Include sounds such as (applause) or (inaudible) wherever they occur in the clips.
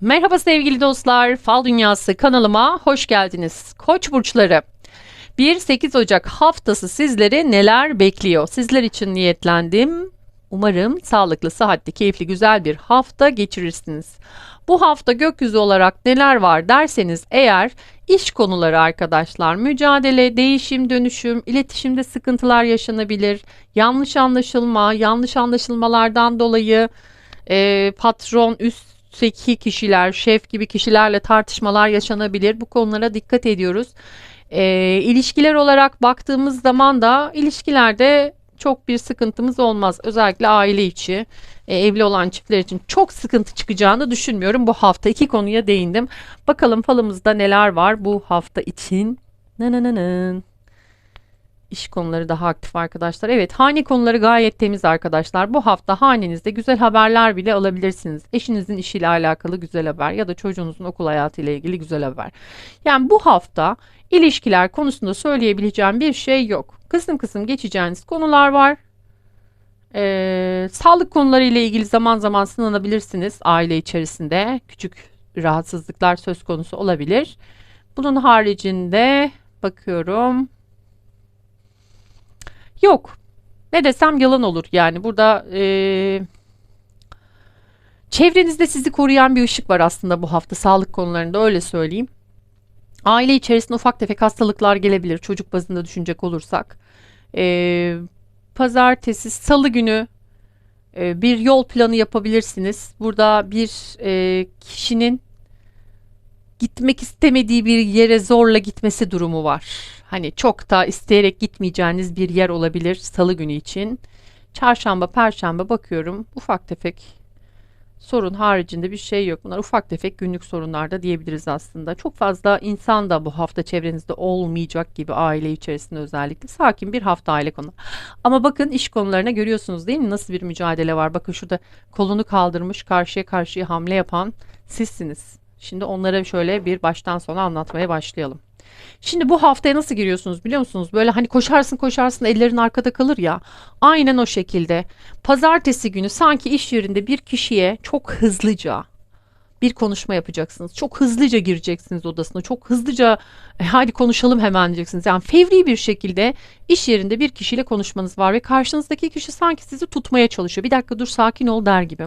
Merhaba sevgili dostlar, Fal Dünyası kanalıma hoş geldiniz. Koç burçları. 1-8 Ocak haftası sizleri neler bekliyor? Sizler için niyetlendim. Umarım sağlıklı, sıhhatli, keyifli, güzel bir hafta geçirirsiniz. Bu hafta gökyüzü olarak neler var derseniz eğer iş konuları arkadaşlar, mücadele, değişim, dönüşüm, iletişimde sıkıntılar yaşanabilir, yanlış anlaşılma, yanlış anlaşılmalardan dolayı e, patron, üstteki kişiler, şef gibi kişilerle tartışmalar yaşanabilir. Bu konulara dikkat ediyoruz. E, ilişkiler olarak baktığımız zaman da ilişkilerde çok bir sıkıntımız olmaz. Özellikle aile içi, e, evli olan çiftler için çok sıkıntı çıkacağını düşünmüyorum. Bu hafta iki konuya değindim. Bakalım falımızda neler var bu hafta için. Nananının. İş konuları daha aktif arkadaşlar. Evet hane konuları gayet temiz arkadaşlar. Bu hafta hanenizde güzel haberler bile alabilirsiniz. Eşinizin işiyle alakalı güzel haber ya da çocuğunuzun okul hayatı ile ilgili güzel haber. Yani bu hafta ilişkiler konusunda söyleyebileceğim bir şey yok. Kısım kısım geçeceğiniz konular var. Ee, sağlık konuları ile ilgili zaman zaman sınanabilirsiniz aile içerisinde. Küçük rahatsızlıklar söz konusu olabilir. Bunun haricinde bakıyorum. Yok. Ne desem yalan olur. Yani burada e, çevrenizde sizi koruyan bir ışık var aslında bu hafta sağlık konularında öyle söyleyeyim. Aile içerisinde ufak tefek hastalıklar gelebilir çocuk bazında düşünecek olursak. E, pazartesi, salı günü e, bir yol planı yapabilirsiniz. Burada bir e, kişinin gitmek istemediği bir yere zorla gitmesi durumu var. Hani çok da isteyerek gitmeyeceğiniz bir yer olabilir salı günü için. Çarşamba, perşembe bakıyorum ufak tefek sorun haricinde bir şey yok. Bunlar ufak tefek günlük sorunlar da diyebiliriz aslında. Çok fazla insan da bu hafta çevrenizde olmayacak gibi aile içerisinde özellikle. Sakin bir hafta aile konu. Ama bakın iş konularına görüyorsunuz değil mi? Nasıl bir mücadele var? Bakın şurada kolunu kaldırmış karşıya karşıya hamle yapan sizsiniz. Şimdi onlara şöyle bir baştan sona anlatmaya başlayalım. Şimdi bu haftaya nasıl giriyorsunuz biliyor musunuz? Böyle hani koşarsın koşarsın ellerin arkada kalır ya. Aynen o şekilde. Pazartesi günü sanki iş yerinde bir kişiye çok hızlıca bir konuşma yapacaksınız. Çok hızlıca gireceksiniz odasına. Çok hızlıca e, hadi konuşalım hemen diyeceksiniz. Yani fevri bir şekilde iş yerinde bir kişiyle konuşmanız var ve karşınızdaki kişi sanki sizi tutmaya çalışıyor. Bir dakika dur sakin ol der gibi.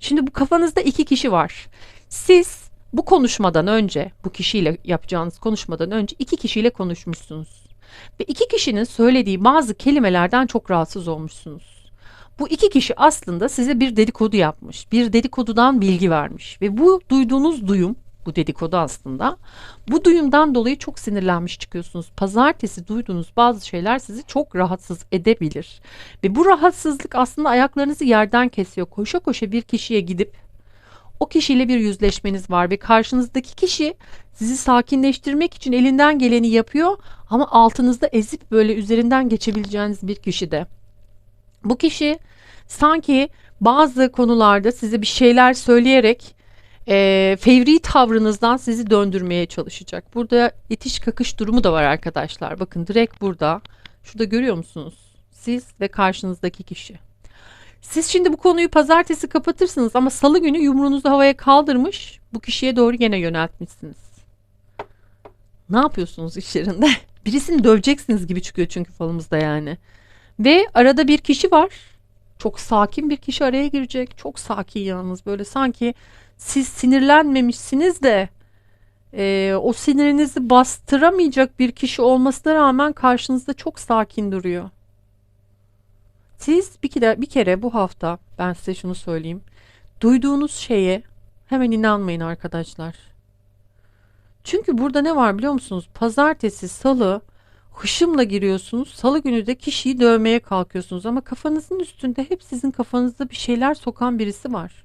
Şimdi bu kafanızda iki kişi var. Siz bu konuşmadan önce, bu kişiyle yapacağınız konuşmadan önce iki kişiyle konuşmuşsunuz. Ve iki kişinin söylediği bazı kelimelerden çok rahatsız olmuşsunuz. Bu iki kişi aslında size bir dedikodu yapmış. Bir dedikodudan bilgi vermiş. Ve bu duyduğunuz duyum, bu dedikodu aslında. Bu duyumdan dolayı çok sinirlenmiş çıkıyorsunuz. Pazartesi duyduğunuz bazı şeyler sizi çok rahatsız edebilir. Ve bu rahatsızlık aslında ayaklarınızı yerden kesiyor. Koşa koşa bir kişiye gidip o kişiyle bir yüzleşmeniz var ve karşınızdaki kişi sizi sakinleştirmek için elinden geleni yapıyor ama altınızda ezip böyle üzerinden geçebileceğiniz bir kişi de. Bu kişi sanki bazı konularda size bir şeyler söyleyerek e, fevri tavrınızdan sizi döndürmeye çalışacak. Burada itiş kakış durumu da var arkadaşlar. Bakın direkt burada. Şurada görüyor musunuz? Siz ve karşınızdaki kişi. Siz şimdi bu konuyu pazartesi kapatırsınız ama salı günü yumruğunuzu havaya kaldırmış bu kişiye doğru gene yöneltmişsiniz. Ne yapıyorsunuz iş yerinde? (laughs) Birisini döveceksiniz gibi çıkıyor çünkü falımızda yani. Ve arada bir kişi var. Çok sakin bir kişi araya girecek. Çok sakin yalnız böyle sanki siz sinirlenmemişsiniz de e, o sinirinizi bastıramayacak bir kişi olmasına rağmen karşınızda çok sakin duruyor. Siz bir kere, bir kere bu hafta ben size şunu söyleyeyim. Duyduğunuz şeye hemen inanmayın arkadaşlar. Çünkü burada ne var biliyor musunuz? Pazartesi, salı hışımla giriyorsunuz. Salı günü de kişiyi dövmeye kalkıyorsunuz ama kafanızın üstünde hep sizin kafanızda bir şeyler sokan birisi var.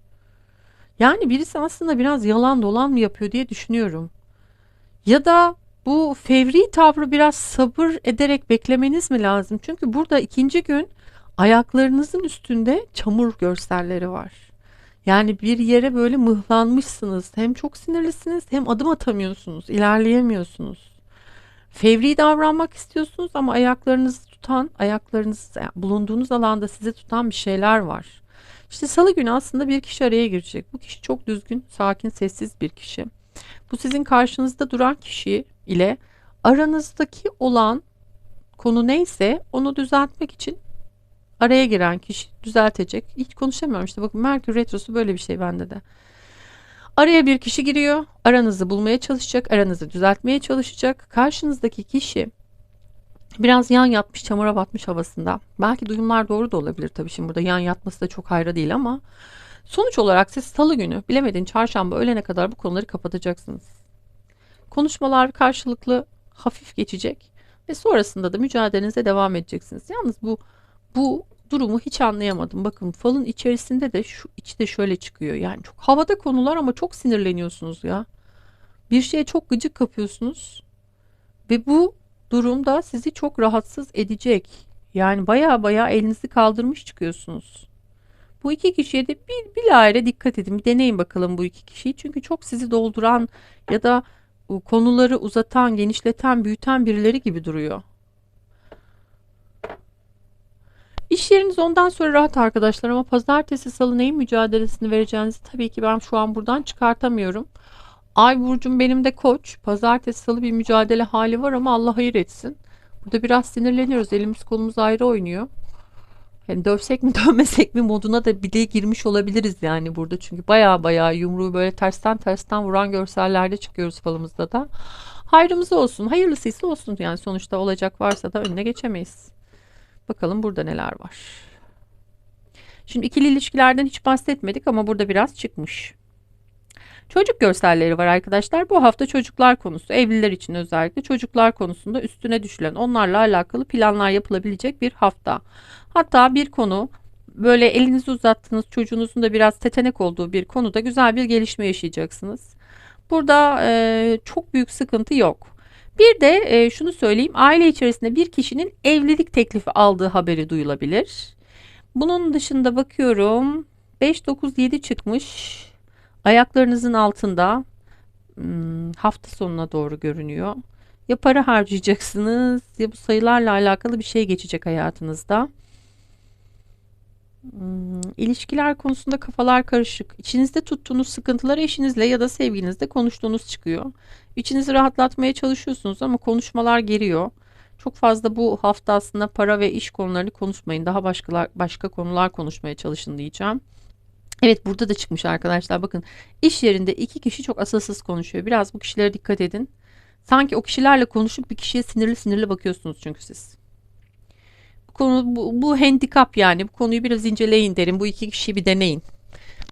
Yani birisi aslında biraz yalan dolan mı yapıyor diye düşünüyorum. Ya da bu fevri tavrı biraz sabır ederek beklemeniz mi lazım? Çünkü burada ikinci gün ayaklarınızın üstünde çamur görselleri var. Yani bir yere böyle mıhlanmışsınız. Hem çok sinirlisiniz hem adım atamıyorsunuz, ilerleyemiyorsunuz. Fevri davranmak istiyorsunuz ama ayaklarınızı tutan, ayaklarınız bulunduğunuz alanda sizi tutan bir şeyler var. İşte salı günü aslında bir kişi araya girecek. Bu kişi çok düzgün, sakin, sessiz bir kişi. Bu sizin karşınızda duran kişi ile aranızdaki olan konu neyse onu düzeltmek için araya giren kişi düzeltecek. Hiç konuşamıyorum işte bakın Merkür Retrosu böyle bir şey bende de. Araya bir kişi giriyor. Aranızı bulmaya çalışacak. Aranızı düzeltmeye çalışacak. Karşınızdaki kişi biraz yan yatmış, çamura batmış havasında. Belki duyumlar doğru da olabilir tabii şimdi burada yan yatması da çok hayra değil ama sonuç olarak siz salı günü bilemedin çarşamba öğlene kadar bu konuları kapatacaksınız. Konuşmalar karşılıklı hafif geçecek ve sonrasında da mücadelenize devam edeceksiniz. Yalnız bu bu durumu hiç anlayamadım. Bakın falın içerisinde de şu içi de şöyle çıkıyor. Yani çok havada konular ama çok sinirleniyorsunuz ya. Bir şeye çok gıcık kapıyorsunuz. Ve bu durumda sizi çok rahatsız edecek. Yani baya baya elinizi kaldırmış çıkıyorsunuz. Bu iki kişiye de bir bilahare dikkat edin. Bir deneyin bakalım bu iki kişiyi. Çünkü çok sizi dolduran ya da konuları uzatan, genişleten, büyüten birileri gibi duruyor. İş yeriniz ondan sonra rahat arkadaşlar ama pazartesi salı neyin mücadelesini vereceğinizi tabii ki ben şu an buradan çıkartamıyorum. Ay burcum benim de koç. Pazartesi salı bir mücadele hali var ama Allah hayır etsin. Burada biraz sinirleniyoruz. Elimiz kolumuz ayrı oynuyor. Yani dövsek mi (laughs) dövmesek mi moduna da bile girmiş olabiliriz yani burada. Çünkü baya baya yumruğu böyle tersten tersten vuran görsellerde çıkıyoruz falımızda da. Hayrımız olsun. Hayırlısıysa olsun yani sonuçta olacak varsa da önüne geçemeyiz. Bakalım burada neler var. Şimdi ikili ilişkilerden hiç bahsetmedik ama burada biraz çıkmış. Çocuk görselleri var arkadaşlar. Bu hafta çocuklar konusu, evliler için özellikle çocuklar konusunda üstüne düşülen, onlarla alakalı planlar yapılabilecek bir hafta. Hatta bir konu böyle elinizi uzattığınız çocuğunuzun da biraz tetenek olduğu bir konuda güzel bir gelişme yaşayacaksınız. Burada e, çok büyük sıkıntı yok. Bir de e, şunu söyleyeyim aile içerisinde bir kişinin evlilik teklifi aldığı haberi duyulabilir. Bunun dışında bakıyorum 5 9 7 çıkmış. Ayaklarınızın altında hmm, hafta sonuna doğru görünüyor. Ya para harcayacaksınız ya bu sayılarla alakalı bir şey geçecek hayatınızda. Hmm, ilişkiler konusunda kafalar karışık. İçinizde tuttuğunuz sıkıntıları eşinizle ya da sevgilinizle konuştuğunuz çıkıyor. İçinizi rahatlatmaya çalışıyorsunuz ama konuşmalar geriyor. Çok fazla bu hafta aslında para ve iş konularını konuşmayın. Daha başkalar, başka konular konuşmaya çalışın diyeceğim. Evet burada da çıkmış arkadaşlar. Bakın iş yerinde iki kişi çok asılsız konuşuyor. Biraz bu kişilere dikkat edin. Sanki o kişilerle konuşup bir kişiye sinirli sinirli bakıyorsunuz çünkü siz. Bu konu bu, bu handikap yani. Bu konuyu biraz inceleyin derim. Bu iki kişiyi bir deneyin.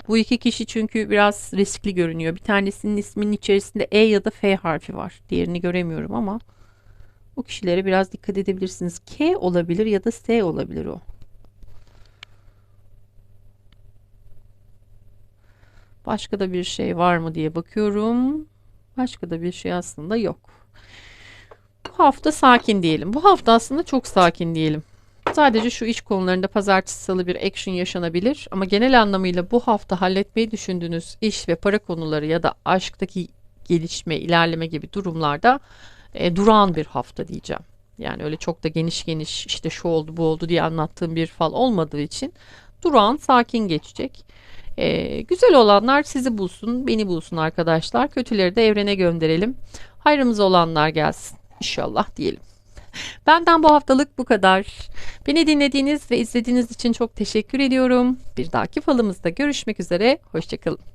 Bu iki kişi çünkü biraz riskli görünüyor. Bir tanesinin isminin içerisinde E ya da F harfi var. Diğerini göremiyorum ama bu kişilere biraz dikkat edebilirsiniz. K olabilir ya da S olabilir o. Başka da bir şey var mı diye bakıyorum. Başka da bir şey aslında yok. Bu hafta sakin diyelim. Bu hafta aslında çok sakin diyelim. Sadece şu iş konularında pazartesi salı bir action yaşanabilir ama genel anlamıyla bu hafta halletmeyi düşündüğünüz iş ve para konuları ya da aşktaki gelişme, ilerleme gibi durumlarda e, durağan bir hafta diyeceğim. Yani öyle çok da geniş geniş işte şu oldu bu oldu diye anlattığım bir fal olmadığı için durağan sakin geçecek. Ee, güzel olanlar sizi bulsun, beni bulsun arkadaşlar. Kötüleri de evrene gönderelim. Hayrımız olanlar gelsin inşallah diyelim. Benden bu haftalık bu kadar. Beni dinlediğiniz ve izlediğiniz için çok teşekkür ediyorum. Bir dahaki falımızda görüşmek üzere. Hoşçakalın.